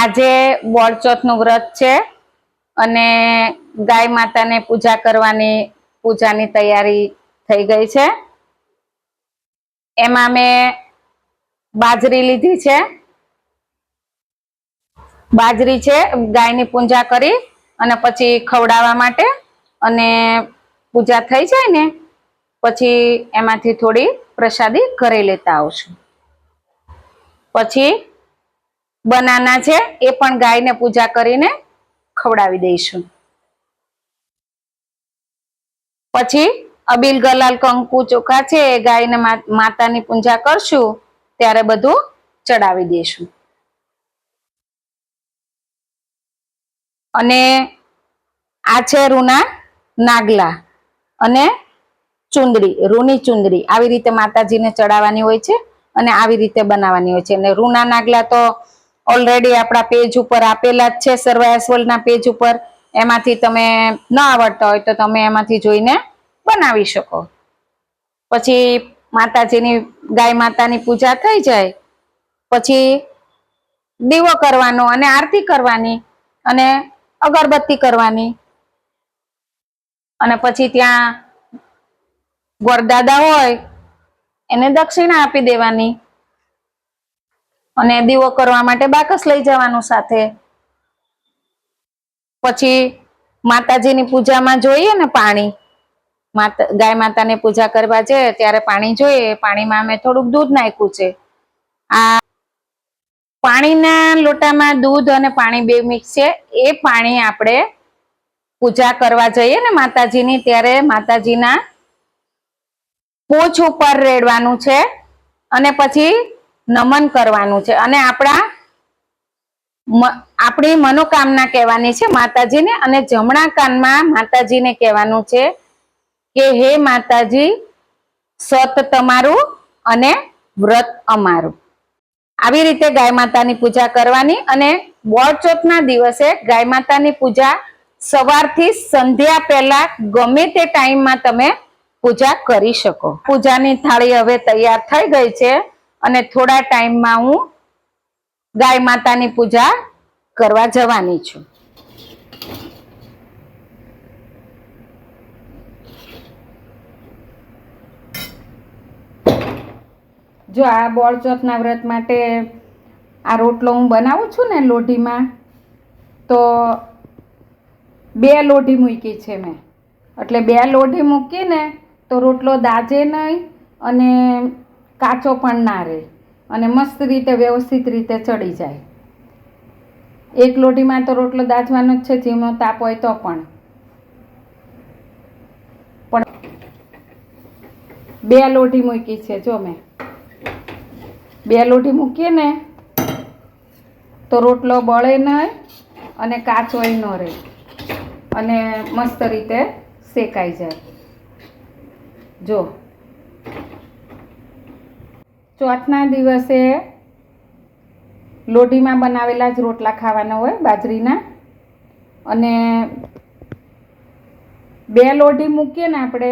આજે બોળચોથનું વ્રત છે અને ગાય માતાને પૂજા કરવાની પૂજાની તૈયારી થઈ ગઈ છે. એમાં મેં બાજરી લીધી છે. બાજરી છે, ગાયની પૂજા કરી અને પછી ખવડાવવા માટે અને પૂજા થઈ જાય ને પછી એમાંથી થોડી પ્રસાદી ઘરે લેતા આવશું. પછી બનાના છે, એ પણ ગાયને પૂજા કરીને ખવડાવી દઈશું. પછી અબીલ ગલાલ કંકુ ચોખા છે, એ ગાયને માતાની પૂજા કરશું, ત્યારે બધું ચડાવી દઈશું. અને આ છે રૂના નાગલા અને ચુંદડી રૂની ચુંદડી આવી રીતે માતાજીને ચડાવવાની હોય છે અને આવી રીતે બનાવવાની હોય છે. અને રૂના નાગલા તો ઓલરેડી આપણા પેજ ઉપર આપેલા જ છે સર્વાયસવલના પેજ ઉપર. એમાંથી તમે ન આવડતા હોય તો તમે એમાંથી જોઈને બનાવી શકો. પછી માતાજીની, ગાય માતાની પૂજા થઈ જાય, પછી દીવો કરવાનો અને આરતી કરવાની અને અગરબત્તી કરવાની. અને પછી ત્યાં ગોરદાદા હોય, એને દક્ષિણા આપી દેવાની. અને દીવો કરવા માટે બાકસ લઈ જવાનું સાથે. પછી માતાજીની પૂજામાં જોઈએ ને પાણી. માતા, ગાય માતાની પૂજા કરવા જઈએ ત્યારે પાણી જોઈએ. પાણીમાં અમે થોડુંક દૂધ નાખ્યું છે. આ પાણીના લોટામાં દૂધ અને પાણી બે મિક્સ છે. એ પાણી આપણે પૂજા કરવા જઈએ ને માતાજીની, ત્યારે માતાજીના પોચ ઉપર રેડવાનું છે. અને પછી નમન કરવાનું છે. અને આપણા આપણી મનોકામના કહેવાની છે માતાજીને અને જમણા કાનમાં માતાજીને કહેવાનું છે કે, હે માતાજી, સત તમારું અને વ્રત અમારું. આવી રીતે ગાય માતાની પૂજા કરવાની અને બોળચોથના દિવસે ગાય માતાની પૂજા સવારથી સંધ્યા પહેલા ગમે તે ટાઈમમાં તમે પૂજા કરી શકો. પૂજાની થાળી હવે તૈયાર થઈ ગઈ છે. અને થોડા ટાઈમમાં હું ગાય માતાની પૂજા કરવા જવાની છું. જો આ બોળચોથના વ્રત માટે આ રોટલો હું બનાવું છું ને લોઢીમાં, તો બે લોઢી મૂકી છે મેં. એટલે બે લોઢી મૂકીને તો રોટલો દાજે નહીં અને કાચો પણ ના રહે અને મસ્ત રીતે વ્યવસ્થિત રીતે ચડી જાય. એક લોઢીમાં તો રોટલો દાજવાનો જ છે ધીમો તાપ હોય તો પણ. પણ બે લોઢી મૂકી છે, જો મેં. બે લોઢી મૂકીએ ને, તો રોટલો બળે નહીં અને કાચોય ન રહે. અને મસ્ત રીતે શેકાઈ જાય. જો. ચોથના દિવસે લોઢીમાં બનાવેલા જ રોટલા ખાવાના હોય બાજરીના. અને બે લોઢી મૂકીએ ને આપણે,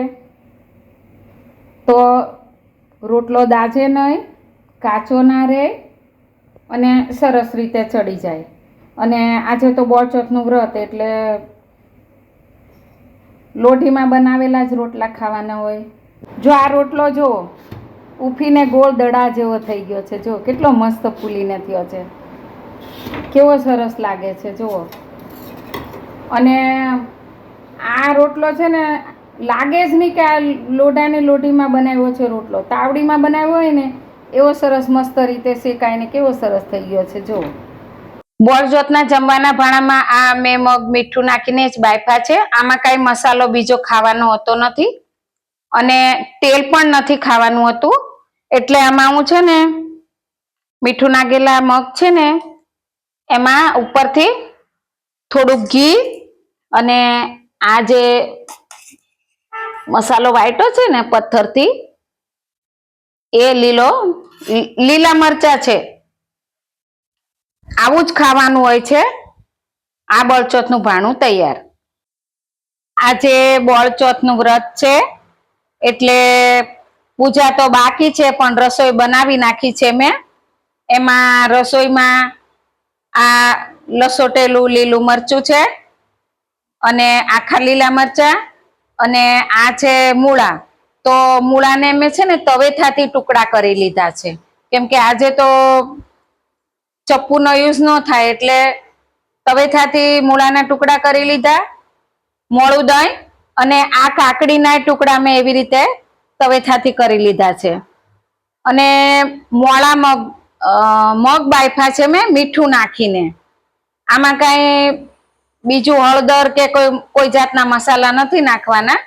તો રોટલો દાજે નહીં, કાચો ના રહે અને સરસ રીતે ચડી જાય. અને આજે તો બોળચોથનું વ્રત એટલે લોઢીમાં બનાવેલા જ રોટલા ખાવાના હોય. જો આ રોટલો જો ઉફીને ગોળ દડા જેવો થઈ ગયો છે. જો, કેટલો મસ્ત ફૂલીને થયો છે. કેવો સરસ લાગે છે, જુઓ. અને આ રોટલો છે ને, લાગે જ નહીં કે આ લોઢાને લોઢીમાં બનાવ્યો છે રોટલો. તાવડીમાં બનાવ્યો હોય ને, એવો સરસ મસ્ત રીતે શેકાય ને કેવો સરસ થઈ ગયો છે, જુઓ. બોરજોતના જમવાના ભાણામાં આ મેં મગ, મીઠું નાખીને જ બાયફા છે. આમાં કાંઈ મસાલો બીજો ખાવાનો હોતો નથી. અને તેલ પણ નથી ખાવાનું હતું. એટલે આમાં હું છે ને, મીઠું નાખેલા મગ છે ને, એમાં ઉપરથી થોડુંક ઘી અને આ જે મસાલો વાટ્યો છે ને પથ્થરથી, એ લીલો, લીલા મરચા છે. આવું જ ખાવાનું હોય છે. આ બળચોથનું ભાણું તૈયાર. આજે બળચોથનું વ્રત છે, એટલે પૂજા તો બાકી છે, પણ રસોઈ બનાવી નાખી છે મેં. એમાં રસોઈમાં આ લસોટેલું, લીલું મરચું છે અને આખા લીલા મરચા અને આ છે મૂળા. તો મૂળાને મેં છે ને તવેથાથી ટુકડા કરી લીધા છે. કેમ કે આજે તો ચપ્પુનો યુઝ ન થાય એટલે તવેથાથી મૂળાના ટુકડા કરી લીધા. મોળું દહીં અને આ કાકડીના ટુકડા મેં એવી રીતે તવેથાથી કરી લીધા છે. અને મોળા મગ મગ બાયફા છે મેં મીઠું નાખીને. આમાં કાંઈ બીજું હળદર કે કોઈ કોઈ જાતના મસાલા નથી નાખવાના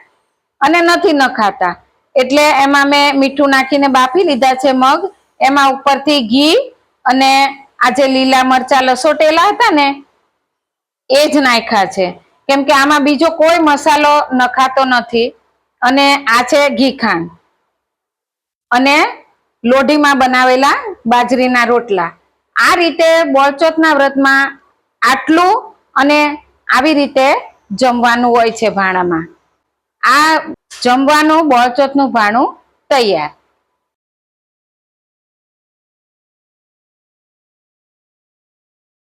અને નથી નખાતા. એટલે એમાં મેં મીઠું નાખીને બાફી લીધા છે મગ. એમાં ઉપરથી ઘી અને આ જે લીલા મરચા લસોટેલા હતા ને, એ જ નાખ્યા છે. કેમ કે આમાં બીજો કોઈ મસાલો નખાતો નથી. અને આ છે ઘી ખાંડ. અને લોઢીમાં બનાવેલા બાજરીના રોટલા. આ રીતે બોળચોથના વ્રતમાં આટલું અને આવી રીતે જમવાનું હોય છે ભાણામાં. આ જમવાનું બોળચોથનું ભાણું તૈયાર.